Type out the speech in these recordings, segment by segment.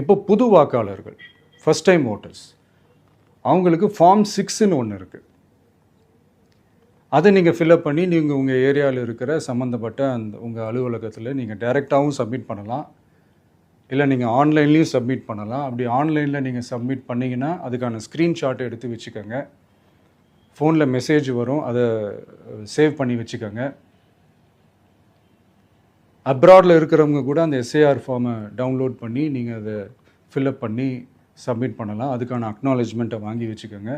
இப்போ புது வாக்காளர்கள் ஃபஸ்ட் டைம் ஓட்டர்ஸ் அவங்களுக்கு ஃபார்ம் சிக்ஸ்ன்னு ஒன்று இருக்குது அதை நீங்கள் ஃபில்அப் பண்ணி நீங்கள் உங்கள் ஏரியாவில் இருக்கிற சம்மந்தப்பட்ட அந்த உங்கள் அலுவலகத்தில் நீங்கள் டைரெக்டாகவும் சப்மிட் பண்ணலாம். இல்லை நீங்கள் ஆன்லைன்லேயும் சப்மிட் பண்ணலாம். அப்படி ஆன்லைனில் நீங்கள் சப்மிட் பண்ணிங்கன்னா அதுக்கான ஸ்க்ரீன்ஷாட் எடுத்து வச்சுக்கோங்க. ஃபோனில் மெசேஜ் வரும். அதை சேவ் பண்ணி வச்சுக்கோங்க. அப்ராடில் இருக்கிறவங்க கூட அந்த எஸ்ஏஆர் ஃபார்மை டவுன்லோட் பண்ணி நீங்கள் அதை ஃபில்அப் பண்ணி சப்மிட் பண்ணலாம். அதுக்கான அக்னாலேஜ்மெண்ட்டை வாங்கி வச்சுக்கோங்க.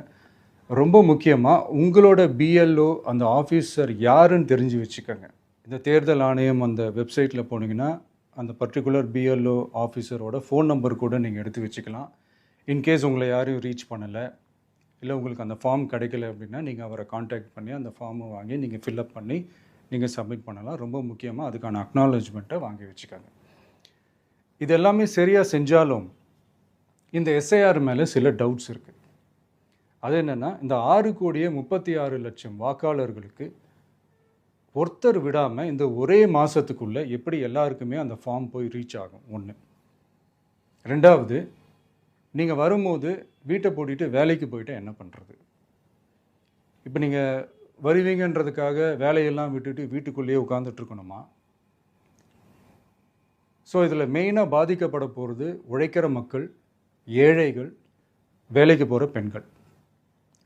ரொம்ப முக்கியமாக உங்களோட பிஎல்ஓ அந்த ஆஃபீஸர் யாருன்னு தெரிஞ்சு வச்சுக்கோங்க. இந்த தேர்தல் ஆணையம் அந்த வெப்சைட்டில் போனீங்கன்னா அந்த பர்டிகுலர் பிஎல்ஓ ஆஃபீஸரோட ஃபோன் நம்பர் கூட நீங்கள் எடுத்து வச்சுக்கலாம். இன்கேஸ் உங்களை யாரையும் ரீச் பண்ணலை இல்லை உங்களுக்கு அந்த ஃபார்ம் கிடைக்கல அப்படின்னா நீங்கள் அவரை காண்டாக்ட் பண்ணி அந்த ஃபார்மை வாங்கி நீங்கள் ஃபில்அப் பண்ணி நீங்கள் சப்மிட் பண்ணலாம். ரொம்ப முக்கியமாக அதுக்கான அக்னாலஜ்மெண்ட்டை வாங்கி வச்சுக்கோங்க. இது எல்லாமே சரியாக செஞ்சாலும் இந்த எஸ்ஐஆர் மேலே சில டவுட்ஸ் இருக்குது அது என்னென்னா இந்த ஆறு கோடியே முப்பத்தி ஆறு லட்சம் வாக்காளர்களுக்கு ஒருத்தர் விடாமல் இந்த ஒரே மாதத்துக்குள்ளே எப்படி எல்லாருக்குமே அந்த ஃபார்ம் போய் ரீச் ஆகும்? ஒன்று ரெண்டாவது நீங்கள் வரும்போது வீட்டை போட்டிட்டு வேலைக்கு போயிட்டு என்ன பண்ணுறது இப்போ நீங்கள் வருவீங்கன்றதுக்காக வேலையெல்லாம் விட்டுட்டு வீட்டுக்குள்ளேயே உட்காந்துட்ருக்கணுமா ஸோ இதில் மெயினாக பாதிக்கப்பட போகிறது உழைக்கிற மக்கள் ஏழைகள் வேலைக்கு போகிற பெண்கள்.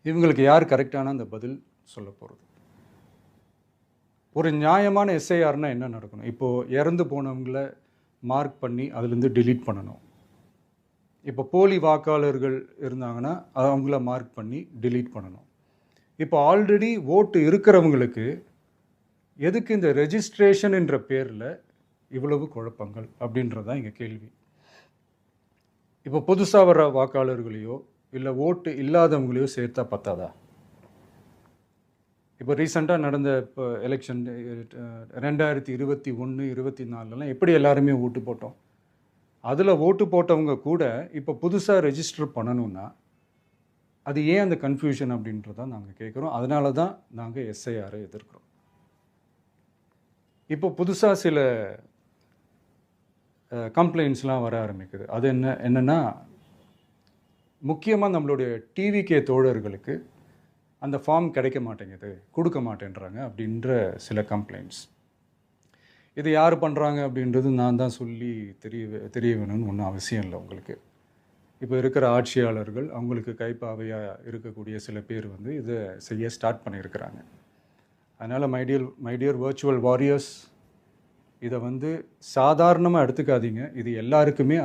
இவங்களுக்கு யார் கரெக்டான அந்த பதில் சொல்ல போகிறது ஒரு நியாயமான எஸ்ஐஆர்னால் என்ன நடக்கணும்? இப்போது இறந்து போனவங்கள மார்க் பண்ணி அதுலேருந்து டிலீட் பண்ணணும். இப்போ போலி வாக்காளர்கள் இருந்தாங்கன்னா அவங்கள மார்க் பண்ணி டிலீட் பண்ணணும். இப்போ ஆல்ரெடி ஓட்டு இருக்கிறவங்களுக்கு எதுக்கு இந்த ரெஜிஸ்ட்ரேஷன் என்ற பேரில் இவ்வளவு குழப்பங்கள் அப்படின்றது தான் இங்கே கேள்வி. இப்போ புதுசாக வர வாக்காளர்களையோ இல்லை ஓட்டு இல்லாதவங்களையோ சேர்த்தா பத்தாதா? இப்போ ரீசெண்டாக நடந்த இப்போ எலெக்ஷன் ரெண்டாயிரத்தி இருபத்தி ஒன்று இருபத்தி நாலுலாம் எப்படி எல்லாருமே ஓட்டு போட்டோம்? அதில் ஓட்டு போட்டவங்க கூட இப்போ புதுசாக ரெஜிஸ்டர் பண்ணணுன்னா அது ஏன் அந்த கன்ஃபியூஷன் அப்படின்றத நாங்கள் கேட்குறோம் அதனால தான் நாங்கள் எஸ்ஐஆரை எதிர்க்கிறோம். இப்போ புதுசாக சில கம்ப்ளைண்ட்ஸ்லாம் வர ஆரம்பிக்குது. அது என்ன என்னென்னா முக்கியமாக நம்மளுடைய டிவிகே தோழர்களுக்கு அந்த ஃபார்ம் கிடைக்க மாட்டேங்குது கொடுக்க மாட்டேன்றாங்க அப்படின்ற சில கம்ப்ளைண்ட்ஸ் இது யார் பண்ணுறாங்க அப்படின்றது நான் தான் சொல்லி தெரிய தெரிய வேணும்னு ஒன்றும் அவசியம் இல்லை உங்களுக்கு. இப்போ இருக்கிற ஆட்சியாளர்கள் அவங்களுக்கு கைப்பாவையாக இருக்கக்கூடிய சில பேர் வந்து இதை செய்ய ஸ்டார்ட் பண்ணியிருக்கிறாங்க. அதனால் மைடியல் மைடியர் வர்ச்சுவல் வாரியர்ஸ் இதை வந்து சாதாரணமாக எடுத்துக்காதீங்க. இது எல்லாருக்குமே